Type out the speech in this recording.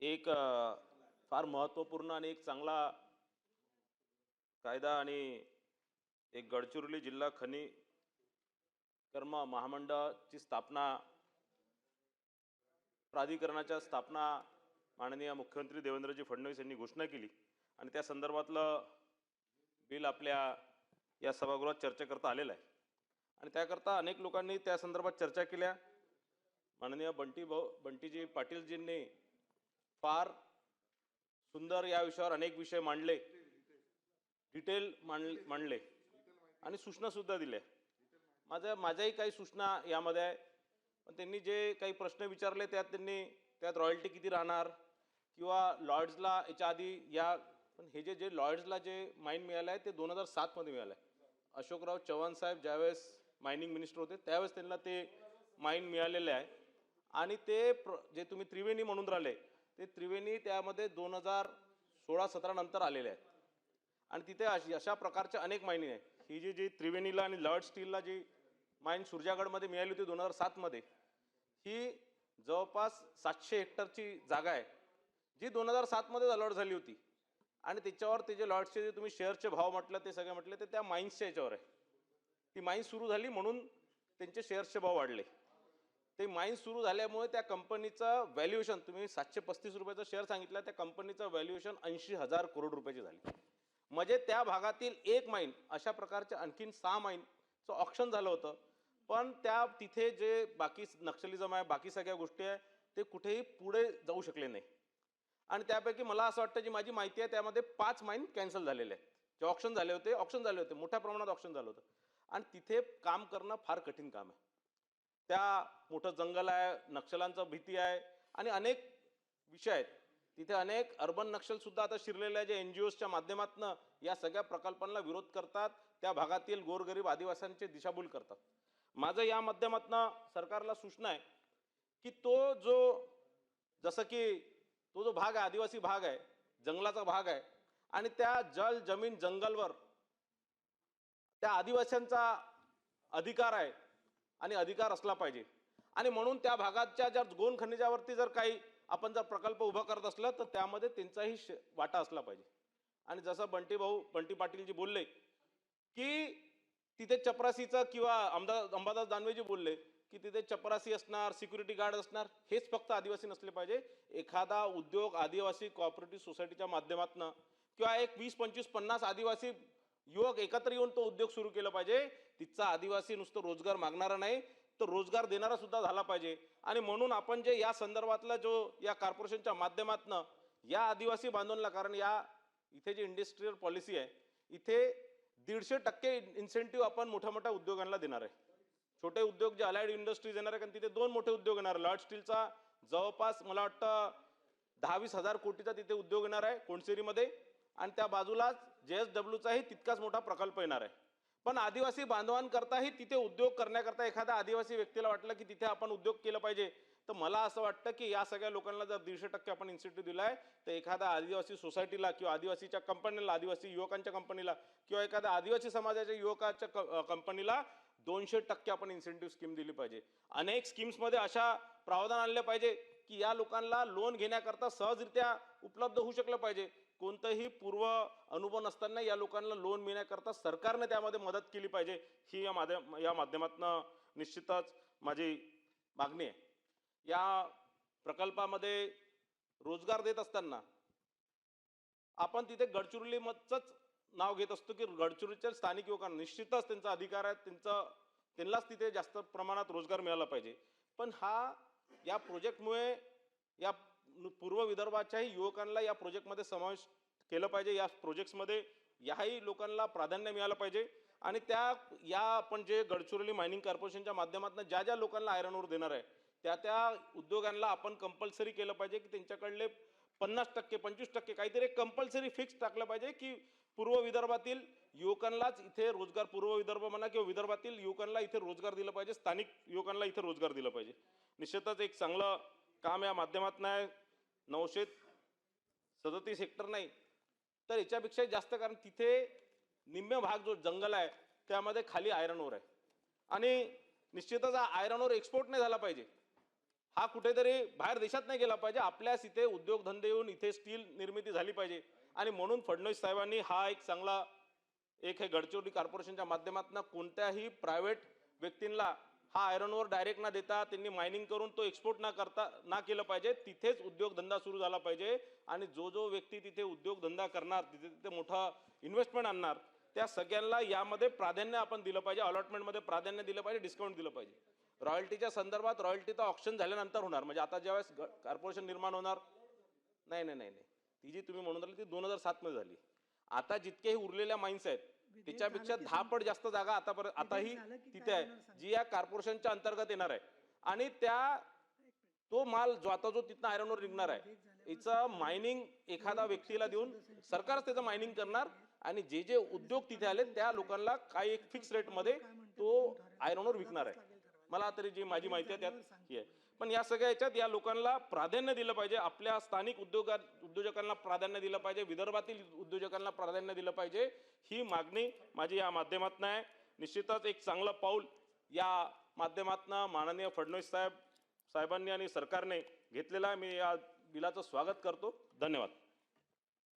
एक फार महत्त्वपूर्ण आणि एक चांगला कायदा आणि एक गडचिरोली जिल्हा खनी कर्म महामंडळाची स्थापना प्राधिकरणाच्या स्थापना माननीय मुख्यमंत्री देवेंद्रजी फडणवीस यांनी घोषणा केली. आणि त्या संदर्भातलं बिल आपल्या या सभागृहात चर्चा करता आलेलं आहे. आणि त्याकरता अनेक लोकांनी त्या संदर्भात चर्चा केल्या. माननीय बंटी भाऊ बंटीजी पाटीलजींनी फार सुंदर या विषयावर अनेक विषय मांडले. डिटेल मांड मांडले. आणि सूचनासुद्धा दिल्या. माझ्या माझ्याही काही सूचना यामध्ये आहे. पण त्यांनी जे काही प्रश्न विचारले त्यात त्यांनी त्यात रॉयल्टी किती राहणार? किंवा लॉर्ड्सला याच्या आधी या पण हे जे जे लॉर्ड्सला जे माईन मिळालं आहे ते दोन हजार सातमध्ये मिळालं आहे. अशोकराव चव्हाण साहेब ज्यावेळेस मायनिंग मिनिस्टर होते त्यावेळेस त्यांना ते माईन मिळालेले आहे. आणि ते प्र जे तुम्ही त्रिवेणी म्हणून राहिले ते त्रिवेणी त्यामध्ये दोन हजार सोळा सतरा नंतर आलेले आहेत. आणि तिथे अशी अशा प्रकारच्या अनेक मायनिंग आहे ही जी जी त्रिवेणीला आणि लॉर्ड स्टीलला जी माईन सुरजागडमध्ये मिळाली होती दोन हजार सातमध्ये ही जवळपास सातशे हेक्टरची जागा आहे जी दोन हजार सातमध्ये अलॉट झाली होती. आणि त्याच्यावर ते जे लॉट्सचे जे तुम्ही शेअरचे भाव म्हटलं ते सगळे म्हटले ते त्या माईन्सच्या याच्यावर आहे. ती माईन्स सुरू झाली म्हणून त्यांचे शेअर्सचे भाव वाढले. ते माईन सुरू झाल्यामुळे त्या कंपनीचं व्हॅल्युएशन तुम्ही सातशे पस्तीस रुपयाचा शेअर सांगितला त्या कंपनीचं व्हॅल्युएशन ऐंशी हजार करोड रुपयाची झाली. म्हणजे त्या भागातील एक माईन अशा प्रकारच्या आणखीन सहा माईनचं ऑप्शन झालं होतं. पण त्या तिथे जे बाकी नक्षलिझम आहे बाकी सगळ्या गोष्टी आहे ते कुठेही पुढे जाऊ शकले नाही. आणि त्यापैकी मला असं वाटतं जी माझी माहिती आहे त्यामध्ये पाच माईन कॅन्सल झालेले आहेत. जे ऑप्शन झाले होते ऑप्शन झाले होते मोठ्या प्रमाणात ऑप्शन झालं होतं. आणि तिथे काम करणं फार कठीण काम आहे. त्या मोठं जंगल आहे नक्षलांचं भीती आहे आणि अनेक विषय आहेत. तिथे अनेक अर्बन नक्षल सुद्धा आता शिरलेले आहे जे एन जी ओजच्या माध्यमातून या सगळ्या प्रकल्पांना विरोध करतात. त्या भागातील गोरगरीब आदिवासींचे दिशाभूल करतात. माझं या माध्यमातून सरकारला सूचना आहे की तो जो जसं की तो जो भाग आहे आदिवासी भाग आहे जंगलाचा भाग आहे आणि त्या जल जमीन जंगलवर त्या आदिवासींचा अधिकार आहे आणि अधिकार असला पाहिजे. आणि म्हणून त्या भागाच्या ज्या गोन खनिजावरती जर काही आपण जर प्रकल्प उभा करत असलं तर त्यामध्ये त्यांचाही श- वाटा असला पाहिजे. आणि जसं बंटी भाऊ बंटी पाटीलजी बोलले की तिथे चपरासीचं किंवा आमदार अंबादास दानवेजी बोलले की तिथे चपरासी असणार सिक्युरिटी गार्ड असणार हेच फक्त आदिवासी नसले पाहिजे. एखादा उद्योग आदिवासी कॉपरेटिव्ह सोसायटीच्या माध्यमातून किंवा एक वीस पंचवीस पन्नास आदिवासी युवक एकत्र येऊन तो उद्योग सुरू केला पाहिजे. तिथचा आदिवासी नुसतं रोजगार मागणारा नाही तर रोजगार देणारा सुद्धा झाला पाहिजे. आणि म्हणून आपण जे या संदर्भातला जो या कॉर्पोरेशनच्या माध्यमातनं या आदिवासी बांधवांना कारण या इथे जी इंडस्ट्रीयल पॉलिसी आहे इथे दीडशे टक्के इन्सेंटिव्ह आपण मोठ्या मोठ्या उद्योगांना देणार आहे. छोटे उद्योग जे अलाइड इंडस्ट्रीज येणार आहे कारण तिथे दोन मोठे उद्योग येणार लॉर्ड स्टीलचा जवळपास मला वाटतं दहावीस हजार कोटीचा तिथे उद्योग येणार आहे कोणसेरीमध्ये आणि त्या बाजूलाच जे एस डब्ल्यूचाही तितकाच मोठा प्रकल्प येणार आहे. पण आदिवासी बांधवांकरताही तिथे उद्योग करण्याकरता एखाद्या आदिवासी व्यक्तीला वाटलं की तिथे आपण उद्योग केलं पाहिजे. तर मला असं वाटतं की या सगळ्या लोकांना जर दीडशे टक्के आपण इन्स्टिट्यूट दिला आहे तर एखाद्या आदिवासी सोसायटीला किंवा आदिवासीच्या कंपनीला आदिवासी युवकांच्या कंपनीला किंवा एखाद्या आदिवासी समाजाच्या युवकाच्या कंपनीला दोनशे टक्के आपण इन्सेंटिव्ह स्कीम दिली पाहिजे. अनेक स्कीम्समध्ये अशा प्रावधान आणले पाहिजे की या लोकांना लोन घेण्याकरता सहजरित्या उपलब्ध होऊ शकलं पाहिजे. कोणतंही पूर्व अनुभव नसताना या लोकांना लोन मिळण्याकरता सरकारने त्यामध्ये मदत केली पाहिजे ही या माध्यम या माध्यमातनं निश्चितच माझी मागणी आहे. या प्रकल्पामध्ये रोजगार देत असताना आपण तिथे गडचिरोलीमधचंच नाव घेत असतो की गडचिरोलीच्या स्थानिक युवकांना निश्चितच त्यांचा अधिकार आहे त्यांचं त्यांनाच तिथे जास्त प्रमाणात रोजगार मिळाला पाहिजे. पण हा या प्रोजेक्टमुळे या पूर्व विदर्भाच्याही युवकांना या प्रोजेक्टमध्ये समावेश केलं पाहिजे. या प्रोजेक्ट्समध्ये याही लोकांना प्राधान्य मिळालं पाहिजे. आणि त्या या आपण जे गडचिरोली मायनिंग कॉर्पोरेशनच्या माध्यमातून ज्या ज्या लोकांना आयरन ओर देणार आहे त्या त्या उद्योगांना आपण कंपल्सरी केलं पाहिजे की त्यांच्याकडले पन्नास टक्के पंचवीस टक्के काहीतरी कंपल्सरी फिक्स टाकलं पाहिजे की पूर्व विदर्भातील युवकांनाच इथे रोजगार पूर्व विदर्भ म्हणा किंवा विदर्भातील युवकांना इथे रोजगार दिला पाहिजे स्थानिक युवकांना इथे रोजगार दिला पाहिजे. निश्चितच एक चांगलं काम या माध्यमातून आहे. नऊशे सदतीस हेक्टर नाही. तर याच्यापेक्षा जास्त कारण तिथे निम्म भाग जो जंगल आहे त्यामध्ये खाली आयरन ओर आहे. आणि निश्चितच हा आयरन ओर एक्सपोर्ट नाही झाला पाहिजे. हा कुठेतरी बाहेर देशात नाही गेला पाहिजे. आपल्याच इथे उद्योगधंदे येऊन इथे स्टील निर्मिती झाली पाहिजे. आणि म्हणून फडणवीस साहेबांनी हा एक चांगला एक हे गडचिरोली कॉर्पोरेशनच्या माध्यमातून कोणत्याही प्रायव्हेट व्यक्तींना हा आयरन ओर डायरेक्ट ना देता त्यांनी मायनिंग करून तो एक्सपोर्ट ना करता ना केलं पाहिजे. तिथेच उद्योगधंदा सुरू झाला पाहिजे. आणि जो जो व्यक्ती तिथे उद्योगधंदा करणार तिथे तिथे मोठा इन्व्हेस्टमेंट आणणार त्या सगळ्यांना यामध्ये प्राधान्य आपण दिलं पाहिजे. अलॉटमेंटमध्ये प्राधान्य दिलं पाहिजे डिस्काउंट दिलं पाहिजे. रॉयल्टीच्या संदर्भात रॉयल्टी तर ऑप्शन झाल्यानंतर होणार. म्हणजे आता ज्यावेळेस कॉर्पोरेशन निर्माण होणार नाही नाही नाही नाही. ती जी तुम्ही म्हणून राहिली ती दोन हजार सात मध्ये झाली. आता जितकेही उरलेल्या माइन्स आहेत त्याच्यापेक्षा दहा पट जास्त जागा आतापर्यंत आताही तिथे आहे. जी या कॉर्पोरेशनच्या अंतर्गत येणार आहे. आणि त्या तो माल जो आता जो तिथनं आयरनवर निघणार आहे याचं मायनिंग एखादा व्यक्तीला देऊन सरकारच त्याचं मायनिंग करणार आणि जे जे उद्योग तिथे आले त्या लोकांना काही एक फिक्स रेटमध्ये तो आयरनवर विकणार आहे. मला तरी जी माझी माहिती आहे त्यात ही आहे. पण या सगळ्या याच्यात या लोकांना प्राधान्य दिलं पाहिजे. आपल्या स्थानिक उद्योगात उद्योजकांना प्राधान्य दिलं पाहिजे. विदर्भातील उद्योजकांना प्राधान्य दिलं पाहिजे. ही मागणी माझी या माध्यमातून आहे. निश्चितच एक चांगलं पाऊल या माध्यमातून माननीय फडणवीस साहेब साहेबांनी आणि सरकारने घेतलेलं आहे. मी या बिलाचं स्वागत करतो. धन्यवाद.